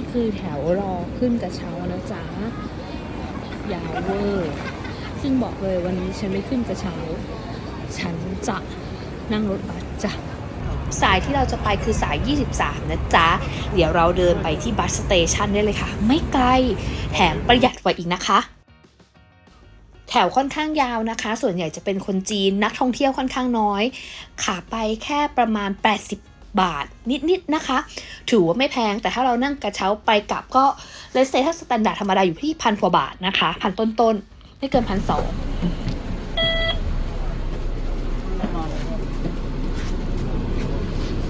นี่คือแถวรอขึ้นกระเช้านะจ๊ะยาวเวอร์ซึ่งบอกเลยวันนี้ฉันไม่ขึ้นกระเช้า ฉันจะนั่งรถบัสจ้ะสายที่เราจะไปคือสาย 23 นะจ๊ะ เดี๋ยวเราเดินไปที่บัสสเตชันได้เลยค่ะ ไม่ไกล แถมประหยัดกว่าอีกนะคะ แถวค่อนข้างยาวนะคะ ส่วนใหญ่จะเป็นคนจีนนักท่องเที่ยวค่อนข้างน้อย ขาไปแค่ประมาณ 80 บาทนิดๆนะคะ ถือว่าไม่แพงแต่ถ้าเรานั่งกระเช้าไปกลับก็เลสเซถ้าสแตนดาร์ดธรรมดาอยู่ที่พันกว่าบาทนะคะพันต้นๆไม่เกินพันสอง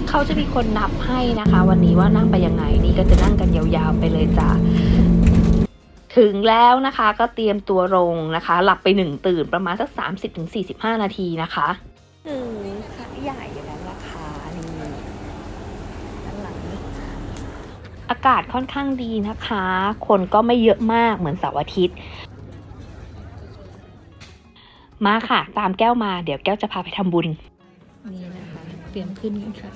เขาจะมีคนนับให้นะคะ วันนี้ว่านั่งไปยังไงนี่ก็จะนั่งกันยาวๆไปเลยจ้ะถึงแล้วนะคะก็เตรียมตัวลงนะคะ หลับไปหนึ่งตื่นประมาณสัก 30-45 นาทีนะคะ ถึงค่ะใหญ่แล้วนะคะนี่หลังนี่จ้ะ อากาศค่อนข้างดีนะคะ คนก็ไม่เยอะมากเหมือนเสาร์อาทิตย์ มาค่ะ ตามแก้วมา เดี๋ยวแก้วจะพาไปทำบุญ นี่นะคะ เตรียมขึ้นกันค่ะ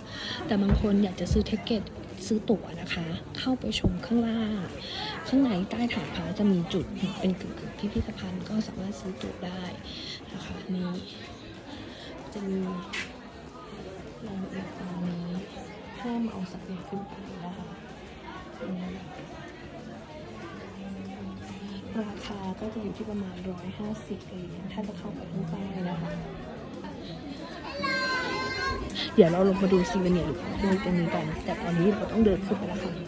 แต่บางคนอยากจะซื้อเทคเก็ตซื้อตั๋วนะคะ เข้าไปชมข้างล่าง ข้างในใต้ฐานพระจะมีจุดเป็นกึ่งๆพิพิธภัณฑ์ก็สามารถซื้อตั๋วได้นะคะนี่จะมีรายละเอียดตรงนี้ห้ามเอาสัตว์เลี้ยขึ้นไปนะคะ ราคาก็จะอยู่ที่ประมาณ 150เหรียญถ้าจะเข้าไปข้างใต้นะคะ เดี๋ยวเราลงมาดูซีเวเนียหรือของที่ตรงนี้กันแต่ตอนนี้เราต้องเดินขึ้นไปแล้วค่ะนี่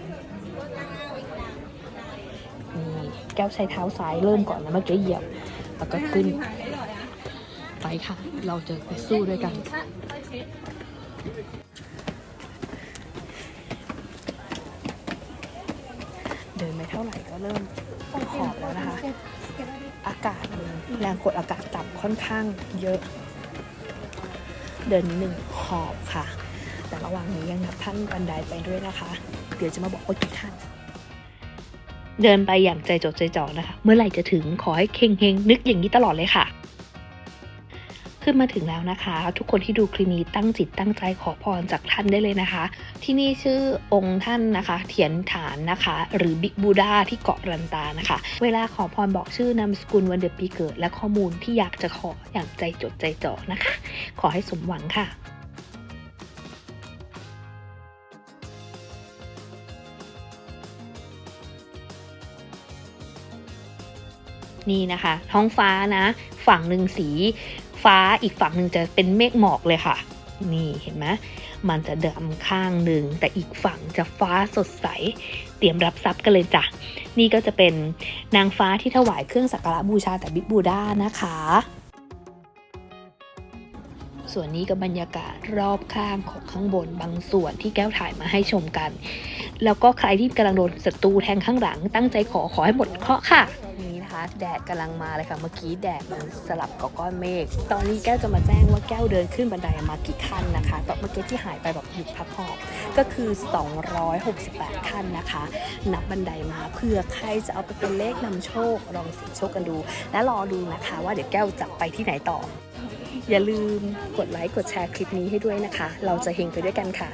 แก้วใช้เท้าซ้ายเริ่มก่อนนะเมื่อกี้เหยียบ แล้วก็ขึ้น ไปค่ะ เราจะไปสู้ด้วยกัน เดินไป เริ่มขอบแล้วนะคะ อากาศแรงกดอากาศต่ำค่อนข้างเยอะ เดินหนึ่งหอบค่ะ แต่ระหว่างนี้ยังนับท่านบันไดไปด้วยนะคะ เดี๋ยวจะมาบอกว่ากี่ท่านเดินไปอย่างใจจดใจจ่อนะคะ เมื่อไหร่จะถึงขอให้เฮงเฮงนึกอย่างนี้ตลอดเลยค่ะ ขึ้นมาถึงแล้วนะคะ ทุกคนที่ดูคลิปนี้ตั้งจิตตั้งใจขอพรจากท่านได้เลยนะคะ ที่นี่ชื่อองค์ท่านนะคะ เถียนฐานนะคะ หรือบิ๊กบูดาที่เกาะรันตานะคะ เวลาขอพรบอกชื่อนามสกุลวันเดือนปีเกิด และข้อมูลที่อยากจะขออย่างใจจดใจจ่อนะคะ ขอให้สมหวังค่ะนี่นะคะ ท้องฟ้านะ ฝั่งหนึ่งสี ฟ้าอีกฝั่งหนึ่งจะเป็นเมฆหมอกเลยค่ะ นี่เห็นไหมมันจะดำข้างหนึ่งแต่อีกฝั่งจะฟ้าสดใส เตรียมรับทรัพย์กันเลยจ้ะ นี่ก็จะเป็นนางฟ้าที่ถวายเครื่องสักการะบูชาแต่บิบูด้านะคะ ส่วนนี้ก็บรรยากาศรอบข้างของข้างบนบางส่วนที่แก้วถ่ายมาให้ชมกัน แล้วก็ใครที่กำลังโดนศัตรูแทงข้างหลังตั้งใจขอขอให้หมดเคราะห์ค่ะ แดดกำลังมาเลยค่ะ เมื่อกี้แดดมันสลับกับก้อนเมฆ ตอนนี้แก้วจะมาแจ้งว่าแก้วเดินขึ้นบันไดมากี่ขั้นนะคะตอนเมื่อกี้ที่หายไปแบบหยุดพักหอบก็คือ 268 ขั้นนะคะ นับบันไดมาเพื่อใครจะเอาไปเป็นเลขนำโชค ลองเสี่ยงโชคกันดู และรอดูนะคะว่าเดี๋ยวแก้วจะไปที่ไหนต่อ อย่าลืมกดไลค์กดแชร์คลิปนี้ให้ด้วยนะคะ เราจะเฮงไปด้วยกันค่ะ